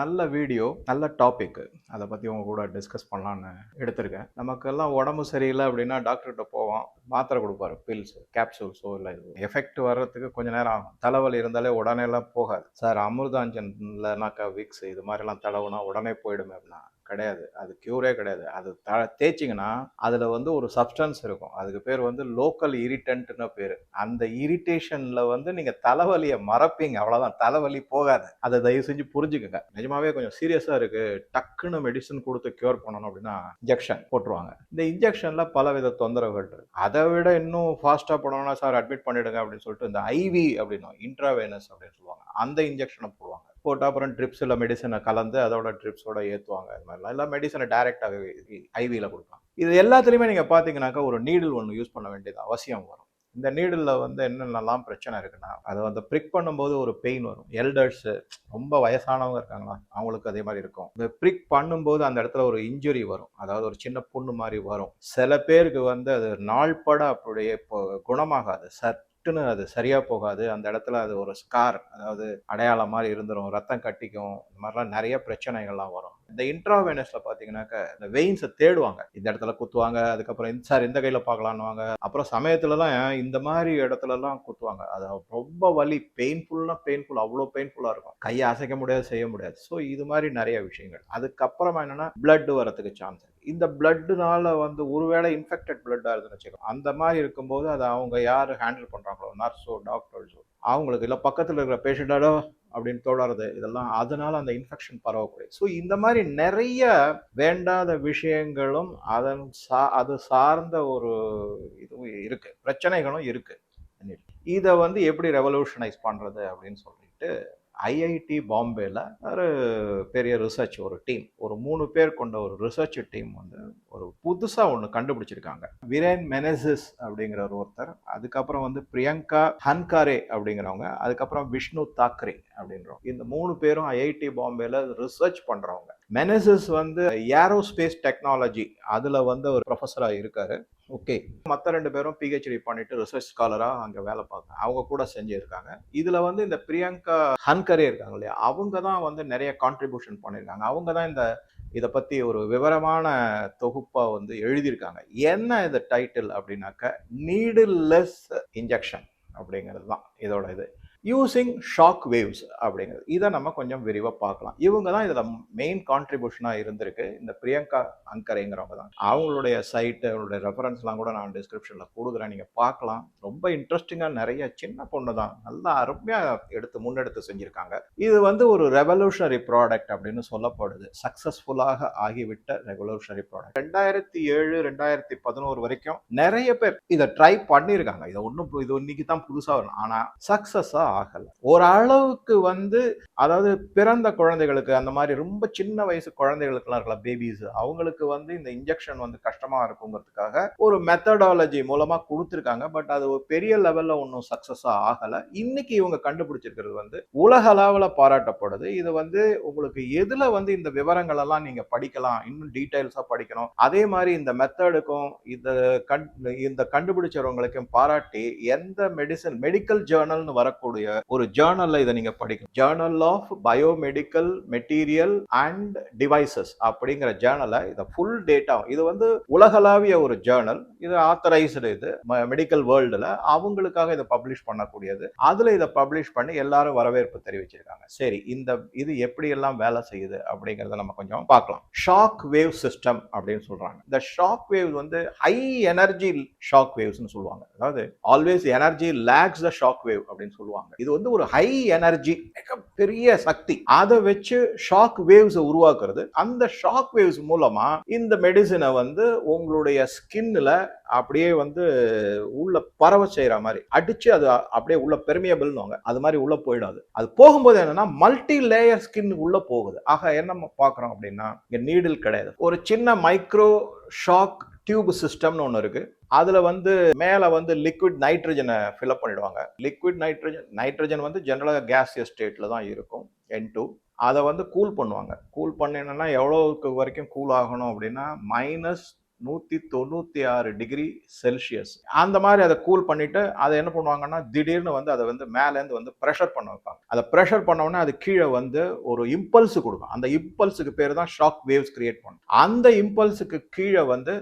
நல்ல வீடியோ நல்ல டாபிக் அதை பற்றி உங்க கூட டிஸ்கஸ் பண்ணலான்னு எடுத்திருக்கேன். நமக்கெல்லாம் உடம்பு சரியில்லை அப்படின்னா டாக்டர்கிட்ட போவோம். மாத்திரை கொடுப்பாரு பில்ஸ் கேப்சூல்ஸோ இல்லை. இது எஃபெக்ட் வர்றதுக்கு கொஞ்ச நேரம் ஆகும். தலைவலி இருந்தாலே உடனே எல்லாம் போகாது. சார் அமிர்தாஞ்சன் இல்லைனாக்கா விக்ஸ் இது மாதிரிலாம் தடவுனா உடனே போயிடுமே அப்படின்னா கிடையாது. அது க்யூரே கிடையாது. அது த தேய்ச்சிங்கன்னா அதில் வந்து ஒரு சப்ஸ்டன்ஸ் இருக்கும். அதுக்கு பேர் வந்து லோக்கல் இரிட்டன்ட்னு பேர். அந்த இரிட்டேஷனில் வந்து நீங்கள் தலைவலியை மறப்பீங்க. அவ்வளோதான் தலைவலி போகாது. அதை தயவு செஞ்சு புரிஞ்சுக்கோங்க. நிஜமாவே கொஞ்சம் சீரியஸாக இருக்குது டக்குன்னு மெடிசன் கொடுத்து க்யூர் பண்ணணும் அப்படின்னா இன்ஜெக்ஷன் போட்டுருவாங்க. இந்த இன்ஜெக்ஷனில் பலவித தொந்தரவுகள் இருக்கு. அதை விட இன்னும் ஃபாஸ்ட்டாக போனோம்னா சார் அட்மிட் பண்ணிடுங்க அப்படின்னு சொல்லிட்டு இந்த ஐவி அப்படின்னும் இன்ட்ராவேனஸ் அப்படின்னு சொல்லுவாங்க. அந்த இன்ஜெக்ஷனை போடுவாங்க. போட்டு அப்புறம் ட்ரிப்ஸில் மெடிசனை கலந்து அதோட ட்ரிப்ஸோட ஏற்றுவாங்க இது மாதிரிலாம். இல்லை மெடிசனை டைரெக்டாகவே ஐவியில் கொடுப்பாங்க இது எல்லாத்துலேயுமே நீங்கள் பார்த்தீங்கன்னாக்கா ஒரு நீடில் ஒன்று யூஸ் பண்ண வேண்டியது அவசியம் வரும். இந்த நீடில் வந்து என்னென்னலாம் பிரச்சனை இருக்குன்னா அதை வந்து ப்ரிக் பண்ணும்போது ஒரு பெயின் வரும். எல்டர்ஸு ரொம்ப வயசானவங்க இருக்காங்களா அவங்களுக்கு அதே மாதிரி இருக்கும். இந்த ப்ரிக் பண்ணும்போது அந்த இடத்துல ஒரு இன்ஜுரி வரும். அதாவது ஒரு சின்ன புண்ணு மாதிரி வரும். சில பேருக்கு வந்து அது நாள்பட அப்படியே குணமாகாது. சர் சட்டுன்னு அது சரியாக போகாது. அந்த இடத்துல அது ஒரு ஸ்கார் அதாவது அடையாளம் மாதிரி இருந்துடும் ரத்தம் கட்டிக்கும். இந்த மாதிரிலாம் நிறைய பிரச்சனைகள்லாம் வரும். இந்த இன்ட்ராவேனஸ்ல பார்த்தீங்கன்னாக்க இந்த வெயின்ஸை தேடுவாங்க. இந்த இடத்துல குத்துவாங்க அதுக்கப்புறம் இந்த சார் இந்த கையில் பார்க்கலான்னுவாங்க. அப்புறம் சமயத்துலலாம் இந்த மாதிரி இடத்துலலாம் குத்துவாங்க. அது ரொம்ப வலி பெயின்ஃபுல்னா பெயின்ஃபுல் அவ்வளோ பெயின்ஃபுல்லா இருக்கும். கையை அசைக்க முடியாது செய்ய முடியாது. ஸோ இது மாதிரி நிறைய விஷயங்கள். அதுக்கப்புறமா என்னென்னா பிளட் வரத்துக்கு சான்ஸ் இந்த பிளட்டுனால வந்து ஒருவேளை இன்ஃபெக்டட் பிளட்டாக இருந்துன்னு வச்சுக்கோ அந்த மாதிரி இருக்கும்போது அதை அவங்க யார் ஹேண்டில் பண்ணுறாங்களோ நர்ஸோ டாக்டர்ஸோ அவங்களுக்கு இல்லை பக்கத்தில் இருக்கிற பேஷண்ட்டோட அப்படின்னு தொடருது இதெல்லாம் அதனால் அந்த இன்ஃபெக்ஷன் பரவக்கூடிய ஸோ இந்த மாதிரி நிறைய வேண்டாத விஷயங்களும் அதன் சா அது சார்ந்த ஒரு இதுவும் இருக்குது பிரச்சனைகளும் இருக்குது இதை வந்து எப்படி ரெவல்யூஷனைஸ் பண்ணுறது அப்படின்னு சொல்லிட்டு ஐஐடி பாம்பேயில் ஒரு பெரிய ரிசர்ச் ஒரு டீம் ஒரு மூணு பேர் கொண்ட ஒரு ரிசர்ச் டீம் வந்து ஒரு புதுசாக ஒன்று கண்டுபிடிச்சிருக்காங்க. விரேன் மெனசிஸ் அப்படிங்கிற ஒருத்தர் அதுக்கப்புறம் வந்து பிரியங்கா ஹன்காரே அப்படிங்கிறவங்க அதுக்கப்புறம் விஷ்ணு தாக்கரே அப்படின்றவங்க. இந்த மூணு பேரும் ஐஐடி பாம்பேயில் ரிசர்ச் பண்ணுறவங்க மெனசஸ் வந்து ஏரோஸ்பேஸ் டெக்னாலஜி அதில் வந்து ஒரு ப்ரொஃபஸராக இருக்காரு. ஓகே மற்ற ரெண்டு பேரும் பிஹெச்டி பண்ணிட்டு ரிசர்ச் ஸ்காலராக அங்கே வேலை பார்க்க அவங்க கூட செஞ்சுருக்காங்க. இதில் வந்து இந்த பிரியங்கா ஹன்கரே இருக்காங்க இல்லையா? அவங்க தான் வந்து நிறைய கான்ட்ரிபியூஷன் பண்ணியிருக்காங்க அவங்க தான் இந்த இதை பற்றி ஒரு விவரமான தொகுப்பாக வந்து எழுதியிருக்காங்க. என்ன இந்த டைட்டில் அப்படின்னாக்க நீடில்லெஸ் இன்ஜெக்ஷன் அப்படிங்கிறது தான் இதோட இது. யூஸிங் ஷாக் வேவ்ஸ் அப்படிங்கிறது. இதை நம்ம கொஞ்சம் விரிவாக பார்க்கலாம். இவங்க தான் இதில் மெயின் கான்ட்ரிபியூஷனாக இருந்திருக்கு. இந்த பிரியங்கா அங்கரைங்கிறவங்க தான். அவங்களுடைய சைட்டு அவங்களுடைய ரெஃபரன்ஸ்லாம் கூட நான் டிஸ்கிரிப்ஷனில் கொடுக்குறேன். நீங்கள் பார்க்கலாம். ரொம்ப இன்ட்ரெஸ்டிங்காக நிறைய சின்ன பொண்ணு தான். நல்லா அருமையாக எடுத்து முன்னெடுத்து செஞ்சுருக்காங்க. இது வந்து ஒரு ரெவல்யூஷனரி ப்ராடக்ட் அப்படின்னு சொல்லப்படுது. சக்ஸஸ்ஃபுல்லாக ஆகிவிட்ட ரெவல்யூஷனரி ப்ராடக்ட் ரெண்டாயிரத்தி ஏழு ரெண்டாயிரத்தி பதினோரு வரைக்கும் நிறைய பேர் இதை ட்ரை பண்ணியிருக்காங்க இதை ஒன்றும் இது இன்னைக்கு தான் புதுசாக வரும் ஆனால் சக்ஸஸாக ஆகல. ஓரளவுக்கு வந்து அதாவது பிறந்த குழந்தைகளுக்கு அந்த மாதிரி ரொம்ப சின்ன வயசு குழந்தைகளுக்குலாம் இருக்கலாம் பேபிஸ் அவங்களுக்கு வந்து இந்த இன்ஜெக்ஷன் வந்து கஷ்டமா இருக்குங்கிறதுக்காக ஒரு மெத்தடாலஜி மூலமா கொடுத்துருக்காங்க. பட் அது ஒரு பெரிய லெவல்ல ஒன்றும் சக்சஸா ஆகல. இன்னைக்கு இவங்க கண்டுபிடிச்சிருக்கிறது வந்து உலக அளவில் பாராட்டப்படுது. இது வந்து உங்களுக்கு எதுல வந்து இந்த விவரங்கள் எல்லாம் நீங்க படிக்கலாம் இன்னும் டீடைல்ஸா படிக்கணும். அதே மாதிரி இந்த மெத்தடுக்கும் இந்த கண் இந்த கண்டுபிடிச்சவங்களுக்கும் பாராட்டி எந்த மெடிசன் மெடிக்கல் ஜேர்னல்னு வரக்கூடிய இருக்கக்கூடிய ஒரு ஜேர்னல்ல இதை நீங்க படிக்கணும். Journal of biomedical material and devices அப்படிங்கிற ஜேர்னலை இதை ஃபுல் டேட்டா இது வந்து உலகளாவிய ஒரு ஜேர்னல் இது ஆத்தரைஸ்டு இது மெடிக்கல் வேர்ல்டுல அவங்களுக்காக இதை பப்ளிஷ் பண்ணக்கூடியது. அதுல இதை பப்ளிஷ் பண்ணி எல்லாரும் வரவேற்பு தெரிவிச்சிருக்காங்க. சரி இந்த இது எப்படி எல்லாம் வேலை செய்யுது அப்படிங்கறத நம்ம கொஞ்சம் பார்க்கலாம். ஷாக் வேவ் சிஸ்டம் அப்படின்னு சொல்றாங்க. இந்த ஷாக் வேவ் வந்து ஹை எனர்ஜி ஷாக் வேவ்ஸ்னு சொல்லுவாங்க. அதாவது always energy lags the shock wave அப்படின்னு சொல்லுவாங்க. இது வந்து ஒரு ஹை எனர்ஜி மிகப்பெரிய சக்தி. அதை வச்சு ஷாக் வேவ்ஸ் உருவாக்குறது. அந்த ஷாக் வேவ்ஸ் மூலமா இந்த மெடிசினை வந்து உங்களுடைய ஸ்கின்ல அப்படியே வந்து உள்ள பரவ செய்யற மாதிரி அடிச்சு அது அப்படியே உள்ள பெர்மியபிள்னுவாங்க அது மாதிரி உள்ள போயிடாது. அது போகும்போது என்னன்னா மல்டி லேயர் ஸ்கின் உள்ள போகுது. ஆக என்ன பாக்குறோம் அப்படின்னா இங்க நீடில் கிடையாது. ஒரு சின்ன மைக்ரோ ஷாக் டியூப் சிஸ்டம்னு ஒன்று இருக்குது அதில் வந்து மேலே வந்து லிக்விட் நைட்ரஜனை ஃபில்அப் பண்ணிடுவாங்க. லிக்விட் நைட்ரஜன் நைட்ரஜன் வந்து ஜென்ரலாக கேஸ் ஸ்டேட்டில் தான் இருக்கும் என் டூ அதை வந்து கூல் பண்ணுவாங்க. கூல் பண்ணினா எவ்வளோக்கு வரைக்கும் கூல் ஆகணும் அப்படின்னா மைனஸ் நூற்றி தொண்ணூற்றி ஆறு டிகிரி செல்சியஸ் அந்த மாதிரி அதை கூல் பண்ணிவிட்டு அதை என்ன பண்ணுவாங்கன்னா திடீர்னு வந்து அதை வந்து மேலேருந்து வந்து ப்ரெஷர் பண்ண வைப்பாங்க. அதை ப்ரெஷர் பண்ணோடனே அது கீழே வந்து ஒரு இம்பல்ஸ் கொடுக்கும். அந்த இம்பல்ஸுக்கு பேர் தான் ஷாக் வேவ்ஸ் கிரியேட் பண்ணும். அந்த இம்பல்ஸுக்கு கீழே வந்து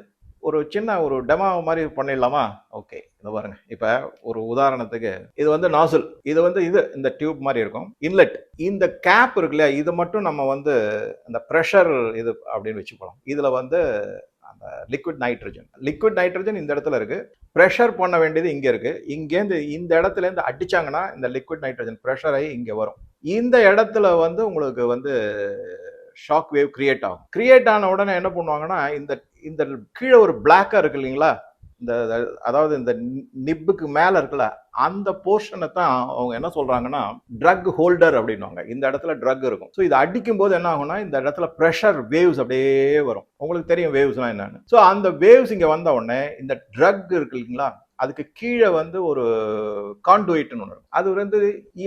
ஒரு சின்ன ஒரு டெமோ மாதிரி பண்ணிடலாமா? ஓகே இதை பாருங்க. இப்போ ஒரு உதாரணத்துக்கு இது வந்து நாசுல் இது வந்து இது இந்த டியூப் மாதிரி இருக்கும். இன்லெட் இந்த கேப் இருக்கு இல்லையா இது மட்டும் நம்ம வந்து அந்த ப்ரெஷர் இது அப்படின்னு வச்சுக்கலாம் இதில் வந்து அந்த லிக்விட் நைட்ரஜன் லிக்விட் நைட்ரஜன் இந்த இடத்துல இருக்கு. ப்ரெஷர் பண்ண வேண்டியது இங்கே இருக்கு. இங்கேருந்து இந்த இடத்துலேருந்து அடிச்சாங்கன்னா இந்த லிக்விட் நைட்ரஜன் ப்ரெஷர் ஆகி இங்கே வரும். இந்த இடத்துல வந்து உங்களுக்கு வந்து ஷாக் வேவ் கிரியேட் ஆகும். கிரியேட் ஆன உடனே என்ன பண்ணுவாங்கன்னா இந்த இந்த கீழே ஒரு பிளாக்காக இருக்கு இல்லைங்களா? இந்த அதாவது இந்த நிப்புக்கு மேலே இருக்குல்ல அந்த போர்ஷனை தான் அவங்க என்ன சொல்கிறாங்கன்னா ட்ரக் ஹோல்டர் அப்படின்வாங்க இந்த இடத்துல ட்ரக் இருக்கும். ஸோ இது அடிக்கும் போது என்ன ஆகும்னா இந்த இடத்துல ப்ரெஷர் வேவ்ஸ் அப்படியே வரும். உங்களுக்கு தெரியும் வேவ்ஸ்லாம் என்னன்னு. ஸோ அந்த வேவ்ஸ் இங்கே வந்த உடனே இந்த ட்ரக் இருக்கு இல்லைங்களா அதுக்கு கீழே வந்து ஒரு கான்டுவேட்னு ஒன்று அது வந்து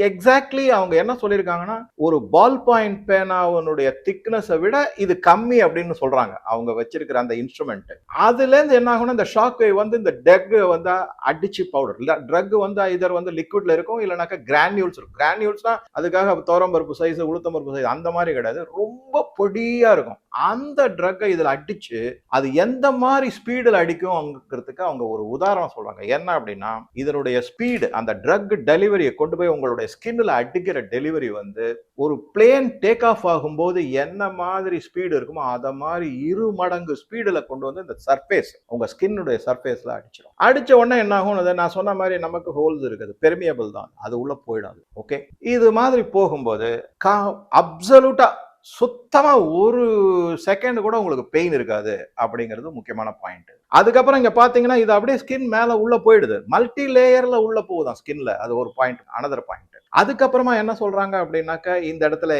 எக்ஸாக்ட்லி அவங்க என்ன சொல்லியிருக்காங்கன்னா ஒரு பால் பாயிண்ட் பேனாவனுடைய திக்னஸை விட இது கம்மி அப்படின்னு சொல்றாங்க. அவங்க வச்சிருக்கிற அந்த இன்ஸ்ட்ருமெண்ட் அதுலேருந்து என்ன ஆகும்னா இந்த ஷாக் வேவ் வந்து இந்த ட்ரக் வந்து அடிச்சு பவுடர் இல்லை ட்ரக் வந்து இதர் வந்து லிக்விட்ல இருக்கும் இல்லைனாக்கா கிரானியூல்ஸ் இருக்கும். கிரானியூல்ஸ்னா அதுக்காக தோரம்பருப்பு சைஸ் உளுத்தம்பருப்பு சைஸ் அந்த மாதிரி கிடையாது. ரொம்ப பொடியா இருக்கும். அந்த ட்ரக்கை இதில் அடிச்சு அது எந்த மாதிரி ஸ்பீடில் அடிக்கும் அடிக்கும்ங்கிறதுக்கு அவங்க ஒரு உதாரணம் சொல்றாங்க. என்ன அப்படின்னா இதனுடைய ஸ்பீடு அந்த ட்ரக் டெலிவரியை கொண்டு போய் உங்களுடைய ஸ்கின்னில் அடிக்கிற டெலிவரி வந்து ஒரு பிளேன் டேக் ஆஃப் ஆகும்போது என்ன மாதிரி ஸ்பீடு இருக்குமோ அதை மாதிரி இரு மடங்கு ஸ்பீடில் கொண்டு வந்து இந்த சர்ஃபேஸ் உங்கள் ஸ்கின்னுடைய சர்ஃபேஸில் அடிச்சிடும் அடிச்ச உடனே என்ன ஆகும் அது நான் சொன்ன மாதிரி நமக்கு ஹோல்ஸ் இருக்குது. பெர்மியபிள் தான். அது உள்ளே போயிடாது. ஓகே இது மாதிரி போகும்போது கா அப்சலூட்டாக சுத்தமாக ஒரு செகண்ட் கூட உங்களுக்கு பெயின் இருக்காது அப்படிங்கிறது முக்கியமான பாயிண்ட் அதுக்கப்புறம் இங்கே பார்த்தீங்கன்னா இது அப்படியே ஸ்கின் மேலே உள்ளே போயிடுது. மல்டி லேயர்ல உள்ளே போகுதான் ஸ்கின்ல அது ஒரு பாயிண்ட் அனதர் பாயிண்ட் அதுக்கப்புறமா என்ன சொல்றாங்க அப்படின்னாக்கா இந்த இடத்துல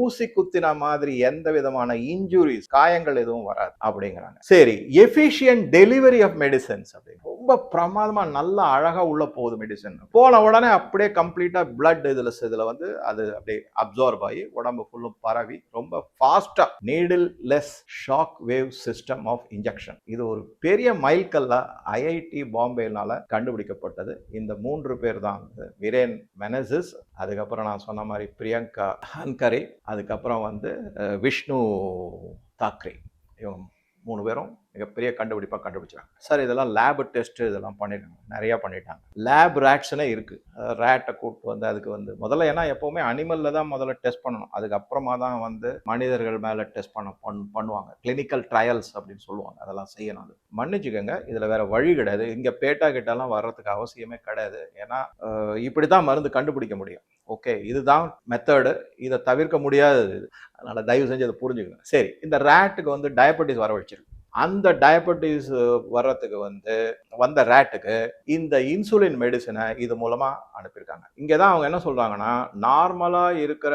ஊசி குத்தின மாதிரி எந்த விதமான இன்ஜுரிஸ் காயங்கள் எதுவும் வராது அப்படிங்கிறாங்க. சரி எஃபிஷியன்ட் டெலிவரி ஆஃப் மெடிசன்ஸ் அப்படின்னு. ரொம்ப பிரமாதமா நல்லா அழகா உள்ள போகுது மெடிசன் போன உடனே அப்படியே கம்ப்ளீட்டா பிளட் இதுல இதுல வந்து அது அப்படியே அப்சார்ப் ஆகி உடம்பு ஃபுல்லும் பரவி ரொம்ப ஃபாஸ்டா needle less shock wave system of injection இது ஒரு பெரிய மைல்கல்லா ஐஐடி பாம்பேனால கண்டுபிடிக்கப்பட்டது. இந்த மூன்று பேர் தான். வந்து விரேன் மெனசிஸ் அதுக்கப்புறம் நான் சொன்ன மாதிரி பிரியங்கா ஹன்கரே அதுக்கப்புறம் வந்து விஷ்ணு தாக்கரே இவங்க மூணு பேரும் மிகப்பெரிய கண்டுபிடிப்பாக கண்டுபிடிச்சாங்க சார் இதெல்லாம் லேப் டெஸ்ட் இதெல்லாம் பண்ணிட்டாங்க நிறையா பண்ணிட்டாங்க. லேப் ரேட்ஸ்னே இருக்குது ரேட்டை கூப்பிட்டு வந்து அதுக்கு வந்து முதல்ல ஏன்னா எப்போவுமே அனிமலில் தான் முதல்ல டெஸ்ட் பண்ணணும். அதுக்கப்புறமா தான் வந்து மனிதர்கள் மேலே டெஸ்ட் பண்ண பண் பண்ணுவாங்க. கிளினிக்கல் ட்ரையல்ஸ் அப்படின்னு சொல்லுவாங்க. அதெல்லாம் செய்யணும் அது. மன்னிச்சுக்கோங்க இதில் வேற வழி கிடையாது. இங்கே பேட்டா கிட்டலாம் வர்றதுக்கு அவசியமே கிடையாது. ஏன்னா இப்படி தான் மருந்து கண்டுபிடிக்க முடியும். ஓகே இதுதான் மெத்தடு இதை தவிர்க்க முடியாதது அதனால தயவு செஞ்சு அதை புரிஞ்சுக்கணும் சரி இந்த ரேட்டுக்கு வந்து டயபெட்டிஸ் வர வச்சிருக்கு. அந்த டயபெட்டிஸ் வர்றதுக்கு வந்து வந்த ரேட்டுக்கு இந்த இன்சுலின் மெடிசனை இது மூலமாக அனுப்பியிருக்காங்க. இங்கே தான் அவங்க என்ன சொல்கிறாங்கன்னா நார்மலாக இருக்கிற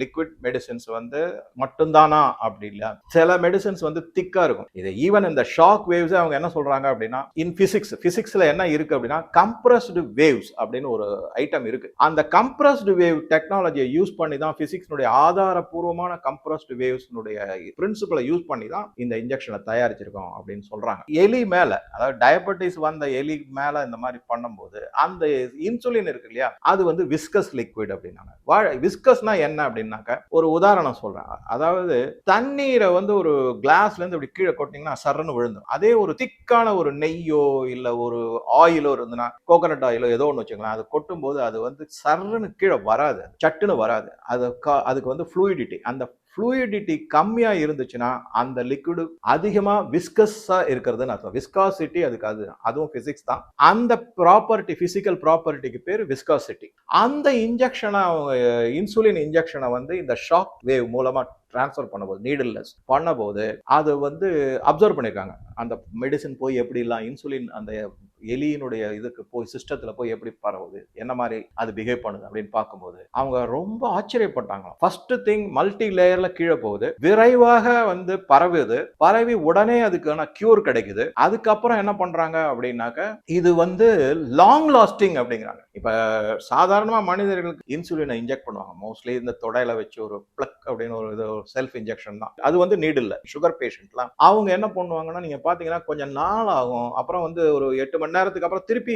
லிக்விட் மெடிசின்ஸ் வந்து மட்டும்தானா அப்படி இல்லை. சில மெடிசின்ஸ் வந்து திக்காக இருக்கும். இது ஈவன் இந்த ஷாக் வேவ்ஸே அவங்க என்ன சொல்கிறாங்க அப்படின்னா இன் ஃபிசிக்ஸ் ஃபிசிக்ஸில் என்ன இருக்குது அப்படின்னா கம்ப்ரஸ்டு வேவ்ஸ் அப்படின்னு ஒரு ஐட்டம் இருக்குது அந்த கம்ப்ரஸ்டு வேவ் டெக்னாலஜியை யூஸ் பண்ணி தான் ஃபிசிக்ஸ்னுடைய ஆதாரபூர்வமான கம்ப்ரஸ்டு வேவ்ஸ்னுடைய பிரின்சிபலை யூஸ் பண்ணி தான் இந்த இன்ஜெக்ஷனை வச்சிருக்கோம் அப்படின்னு சொல்றாங்க. எலி மேல அதாவது டயபெட்டிஸ் வந்த எலி மேல இந்த மாதிரி பண்ணும்போது அந்த இன்சுலின் இருக்கு இல்லையா அது வந்து விஸ்கஸ் லிக்விட் அப்படின்னாங்க. வாழை விஸ்கஸ்னா என்ன அப்படின்னாக்க ஒரு உதாரணம் சொல்றேன். அதாவது தண்ணீரை வந்து ஒரு கிளாஸ்ல இருந்து இப்படி கீழே கொட்டிங்கன்னா சர்ன்னு விழுந்துடும் அதே ஒரு திக்கான ஒரு நெய்யோ இல்ல ஒரு ஆயிலோ இருந்ததுன்னா கோகனட் ஆயிலோ ஏதோ ஒன்று வச்சுக்கலாம் அது கொட்டும் போது அது வந்து சர்ன்னு கீழே வராது சட்டுன்னு வராது. அது அதுக்கு வந்து ஃப்ளூயிடிட்டி அந்த ஃப்ளூயிடிட்டி கம்மியாக இருந்துச்சுன்னா அந்த லிக்விடு அதிகமாக விஸ்கஸ்ஸாக இருக்கிறதுன்னு அர்த்தம். விஸ்காசிட்டி அதுக்கு அது அதுவும் ஃபிசிக்ஸ் தான். அந்த ப்ராப்பர்ட்டி ஃபிசிக்கல் ப்ராப்பர்ட்டிக்கு பேர் விஸ்காசிட்டி அந்த இன்ஜெக்ஷனை இன்சுலின் இன்ஜெக்ஷனை வந்து இந்த ஷாக் வேவ் மூலமாக ட்ரான்ஸ்ஃபர் பண்ணும்போது நீடில்லெஸ் பண்ணும்போது அது வந்து அப்சர்வ் பண்ணியிருக்காங்க அந்த மெடிசின் போய் எப்படிலாம் இன்சுலின் அந்த எலியினுடைய இதுக்கு போய் சிஸ்டத்துல போய் எப்படி பரவுது? என்ன மாதிரி அது பிஹேவ் பண்ணுது அப்படின்னு பார்க்கும்போது அவங்க ரொம்ப ஆச்சரியப்பட்டாங்க ஃபர்ஸ்ட் திங் மல்டி லேயர்ல கீழே போகுது. விரைவாக வந்து பரவுது. பரவி உடனே அதுக்கான கியூர் கிடைக்குது. அதுக்கப்புறம் என்ன பண்றாங்க அப்படின்னாக்க இது வந்து லாங் லாஸ்டிங் அப்படிங்கிறாங்க. இப்ப சாதாரணமா மனிதர்களுக்கு இன்சுலினை இன்ஜெக்ட் பண்ணுவாங்க. மோஸ்ட்லி இந்த தொடையில வச்சு ஒரு பிளக் அப்படின்னு ஒரு இது செல்ஃப் இன்ஜெக்ஷன் தான். அது வந்து நீடு சுகர் பேஷண்ட்லாம் அவங்க என்ன பண்ணுவாங்கன்னா நீங்க பாத்தீங்கன்னா கொஞ்சம் நாள் ஆகும். அப்புறம் வந்து ஒரு எட்டு மணி மணி நேரத்துக்கு அப்புறம் திருப்பி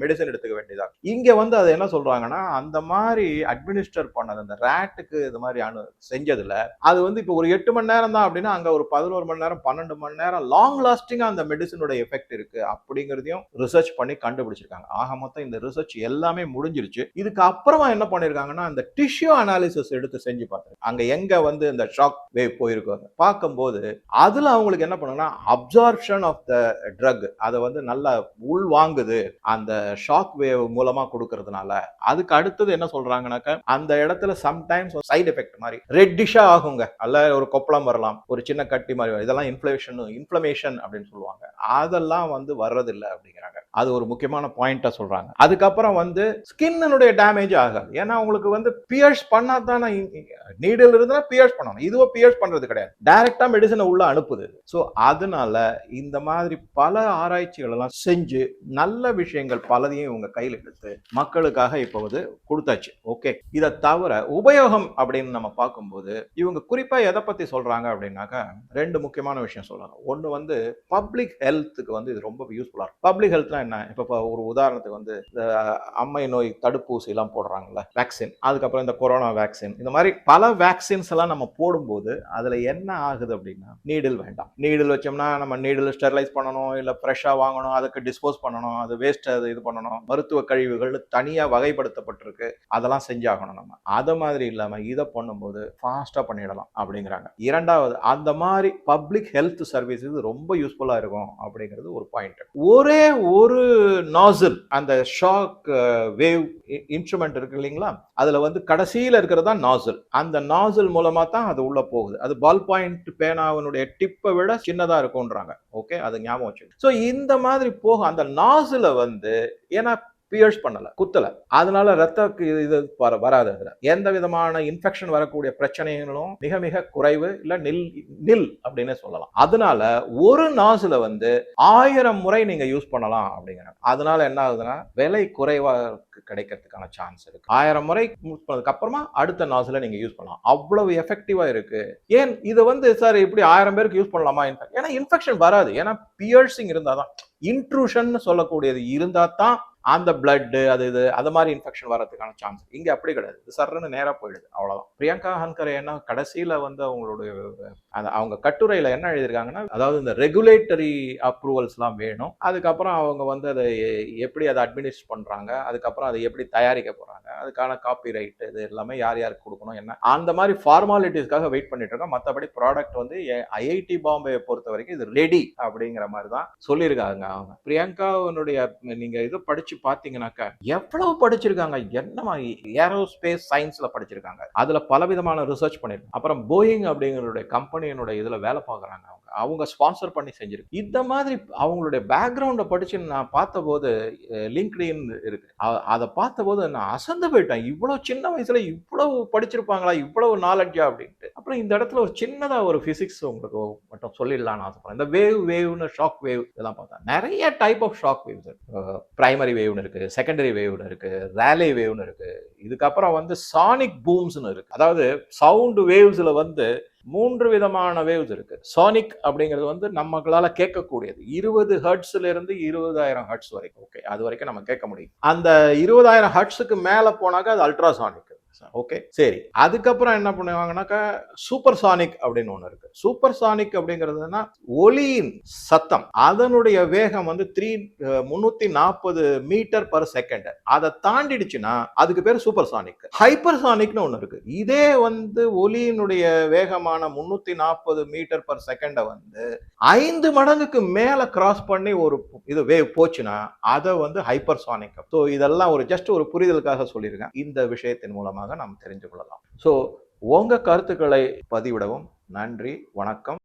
மெடிசன் எடுத்துக்க வேண்டியதா இங்க வந்து அதை என்ன சொல்றாங்கன்னா அந்த மாதிரி அட்மினிஸ்டர் பண்ணது அந்த ரேட்டுக்கு இது மாதிரி அனு செஞ்சதுல அது வந்து இப்போ ஒரு எட்டு மணி நேரம் தான் அப்படின்னா அங்க ஒரு பதினோரு மணி நேரம் பன்னெண்டு மணி நேரம் லாங் லாஸ்டிங்கா அந்த மெடிசனோட எஃபெக்ட் இருக்கு அப்படிங்கிறதையும் ரிசர்ச் பண்ணி கண்டுபிடிச்சிருக்காங்க. ஆக மொத்தம் இந்த ரிசர்ச் எல்லாமே முடிஞ்சிருச்சு. இதுக்கு அப்புறமா என்ன பண்ணிருக்காங்கன்னா அந்த டிஷ்யூ அனாலிசிஸ் எடுத்து செஞ்சு பார்த்தாங்க அங்க எங்க வந்து இந்த ஷாக் வேவ் போயிருக்காங்க பார்க்கும்போது அதுல அவங்களுக்கு என்ன பண்ணுங்கன்னா அப்சார்ப்ஷன் ஆஃப் த ட்ரக் அதை வந்து நல்லா உள் வாங்குது அந்த ஷாக் வேவ் மூலமா கொடுக்கறதுனால. அதுக்கு அடுத்தது என்ன சொல்றாங்கனாக்க அந்த இடத்துல சம்டைம்ஸ் சைடு எஃபெக்ட் மாதிரி ரெட்டிஷா ஆகுங்க. அல்ல ஒரு கொப்பளம் வரலாம் ஒரு சின்ன கட்டி மாதிரி இதெல்லாம் இன்ஃபிளேஷன் இன்ஃபிளமேஷன் அப்படின்னு சொல்லுவாங்க. அதெல்லாம் வந்து வர்றதில்லை அப்படிங்கிறாங்க. அது ஒரு முக்கியமான பாயிண்டா சொல்றாங்க. அதுக்கப்புறம் வந்து ஸ்கின்னுடைய டேமேஜ் ஆகாது. ஏன்னா உங்களுக்கு வந்து பியர்ஸ் பண்ணா தானே நீடில் இருந்தா பியர்ஸ் பண்ணணும். இதுவோ பியர்ஸ் பண்றது கிடையாது. டைரக்டா மெடிசனை உள்ள அனுப்புது. ஸோ அதனால இந்த மாதிரி பல ஆராய்ச்சிகள் எல்லாம் செஞ்சு நல்ல விஷயங்கள் பலதையும் இவங்க கையில் எடுத்து மக்களுக்காக இப்போ வந்து கொடுத்தாச்சு. ஓகே இதை தவிர உபயோகம் அப்படின்னு நம்ம பார்க்கும்போது இவங்க குறிப்பா எதை பத்தி சொல்றாங்க அப்படின்னாக்கா ரெண்டு முக்கியமான விஷயம் சொல்றாங்க. ஒன்று வந்து பப்ளிக் ஹெல்த்துக்கு வந்து இது ரொம்ப யூஸ்ஃபுல்லாக இருக்கும். பப்ளிக் ஹெல்த்னா என்ன இப்போ இப்போ ஒரு உதாரணத்துக்கு வந்து இந்த அம்மை நோய் தடுப்பூசிலாம் போடுறாங்கல்ல வேக்சின் அதுக்கப்புறம் இந்த கொரோனா வேக்சின் இந்த மாதிரி பல வேக்சின்ஸ் எல்லாம் நம்ம போடும்போது அதில் என்ன ஆகுது அப்படின்னா நீடில் வேண்டாம். நீடில் வச்சோம்னா நம்ம நீடில் ஸ்டெர்லைஸ் பண்ணணும் இல்லை ஃப்ரெஷ்ஷாக வாங்கணும் அதுக்கு டிஸ்போஸ் பண்ணணும் அது வேஸ்ட் அது இது பண்ணணும். மருத்துவ கழிவுகள் தனியாக வகைப்படுத்தப்பட்டிருக்கு அதெல்லாம் செஞ்சாகணும் நம்ம. அதை மாதிரி இல்லாமல் இதை பண்ணும்போது ஃபாஸ்ட்டாக பண்ணிடலாம் அப்படிங்கிறாங்க. இரண்டாவது அந்த மாதிரி பப்ளிக் ஹெல்த் சர்வீஸ் இது ரொம்ப யூஸ்ஃபுல்லாக இருக்கும் அப்படிங்கிறது ஒரு பாயிண்ட் ஒரே ஒரு நாசில் அந்த ஷாக் வேவ் இன்ஸ்ட்ருமெண்ட் இருக்கு இல்லைங்களா? அதுல வந்து கடைசியில இருக்கிறது தான் நாசில் அந்த நாசில் மூலமா தான் அது உள்ள போகுது. அது பால் பாயிண்ட் பேனாவினுடைய டிப்பை விட சின்னதா இருக்கும்ன்றாங்க. ஓகே அது ஞாபகம் வச்சு ஸோ இந்த மாதிரி போகும் அந்த நாசில வந்து ஏன்னா பியர்ஸ் பண்ணல குத்தல. அதனால ரத்த இது வர- வராது அதுல. எந்த விதமான இன்ஃபெக்ஷன் வரக்கூடிய பிரச்சனைகளும் மிக மிக குறைவு இல்ல நில் நில் அப்படின்னு சொல்லலாம். அதனால ஒரு நாசில வந்து ஆயிரம் முறை நீங்க யூஸ் பண்ணலாம் அப்படிங்கிறாங்க. அதனால என்ன ஆகுதுன்னா விலை குறைவாக கிடைக்கிறதுக்கான சான்ஸ் இருக்கு. ஆயிரம் முறை யூஸ் பண்ணதுக்கு அப்புறமா அடுத்த நாசில நீங்க யூஸ் பண்ணலாம். அவ்வளவு எஃபெக்டிவா இருக்கு. ஏன் இது வந்து சார் இப்படி ஆயிரம் பேருக்கு யூஸ் பண்ணலாமா? ஏன்னா இன்ஃபெக்ஷன் வராது. ஏன்னா பியர்சிங் இருந்தாதான். இன்ட்ரூஷன் சொல்லக்கூடியது இருந்தா தான் அந்த பிளட்டு அது இது அது மாதிரி இன்ஃபெக்ஷன் வரதுக்கான சான்ஸ் இங்கே அப்படி கிடையாது. இது சர்றன்னு போயிடுது. அவ்வளோதான் பிரியங்கா ஹன்கர் என்ன கடைசியில் வந்து அவங்களுடைய அந்த அவங்க கட்டுரையில் என்ன எழுதியிருக்காங்கன்னா அதாவது இந்த ரெகுலேட்டரி அப்ரூவல்ஸ்லாம் வேணும். அதுக்கப்புறம் அவங்க வந்து அதை எப்படி அதை அட்மினிஸ்ட் பண்ணுறாங்க அதுக்கப்புறம் அதை எப்படி தயாரிக்க போகிறாங்க அதுக்கான காப்பி ரைட் இது எல்லாமே யார் யாருக்கு கொடுக்கணும் என்ன? அந்த மாதிரி ஃபார்மாலிட்டிஸ்க்காக வெயிட் பண்ணிட்டு இருக்கோம். மற்றபடி ப்ராடக்ட் வந்து ஐஐடி பாம்பே பொறுத்த வரைக்கும் இது ரெடி அப்படிங்கிற மாதிரி தான் சொல்லியிருக்காங்க அவங்க. பிரியங்காவினுடைய நீங்கள் இது படிச்சு பாத்தீங்கன்னாக்கா எவ்வளவு படிச்சிருக்காங்க? என்னமா ஏரோஸ்பேஸ் சயின்ஸ்ல படிச்சிருக்காங்க. அதுல பலவிதமான ரிசர்ச் பண்ணிருக்காங்க. அப்புறம் போயிங் அப்படிங்கிறடைய கம்பெனியினுடைய இதுல வேலை பார்க்கறாங்க அவங்க ஸ்பான்சர் பண்ணி செஞ்சிருக்கு. இந்த மாதிரி அவங்களுடைய பேக்ரவுண்டை படிச்சு நான் பார்த்தபோது லிங்க்டின் இருக்கு. அதை பார்த்தபோது நான் அசந்து போயிட்டேன். இவ்வளோ சின்ன வயசுல இவ்வளவு படிச்சிருப்பாங்களா? இவ்வளவு நாலெட்ஜா அப்படின்ட்டு. அப்புறம் இந்த இடத்துல ஒரு சின்னதாக ஒரு ஃபிசிக்ஸ் உங்களுக்கு மட்டும் சொல்லிடலாம்னு ஆசைப்படுறேன். இந்த வேவ் வேவ்னு ஷாக் வேவ் இதெல்லாம் பார்த்தா நிறைய type of shock waves primary வேவ்னு இருக்கு செகண்டரி வேவ்னு இருக்கு ரேலே வேவ்னு இருக்கு. இதுக்கப்புறம் வந்து சானிக் பூம்ஸ்னு இருக்கு. அதாவது சவுண்ட் வேவ்ஸில் வந்து மூன்று விதமான வேவ்ஸ் இருக்கு. சானிக் அப்படிங்கிறது வந்து நம்மளால கேட்கக்கூடியது. இருபது ஹர்ட்ஸ்ல இருந்து இருபதாயிரம் ஹர்ட்ஸ் வரைக்கும். ஓகே அது வரைக்கும் நம்ம கேட்க முடியும். அந்த இருபதாயிரம் ஹர்ட்ஸுக்கு மேல போனாக்கா அது அல்ட்ராசானிக் ஓகே சரி. அதுக்கப்புறம் என்ன பண்ணுவாங்கன்னாக்கா சூப்பர் சானிக் அப்படின்னு ஒன்று இருக்கு. சூப்பர் சானிக் அப்படிங்கிறதுனா ஒளியின் சத்தம். அதனுடைய வேகம் வந்து த்ரீ முன்னூத்தி நாற்பது மீட்டர் பர் செகண்ட் அதை தாண்டிடுச்சுன்னா அதுக்கு பேர் சூப்பர் சானிக் ஹைப்பர் சானிக்னு ஒன்று இருக்கு. இதே வந்து ஒலியினுடைய வேகமான முன்னூத்தி நாற்பது மீட்டர் பர் செகண்டை வந்து ஐந்து மடங்குக்கு மேல கிராஸ் பண்ணி ஒரு இது வேவ் போச்சுன்னா அதை வந்து ஹைப்பர் சானிக் ஸோ இதெல்லாம் ஒரு ஜஸ்ட் ஒரு புரிதலுக்காக சொல்லியிருக்கேன். இந்த விஷயத்தின் மூலமாக. நாம் தெரிந்து கொள்ளலாம். ஸோ உங்கள் கருத்துக்களை பதிவிடவும். நன்றி வணக்கம்.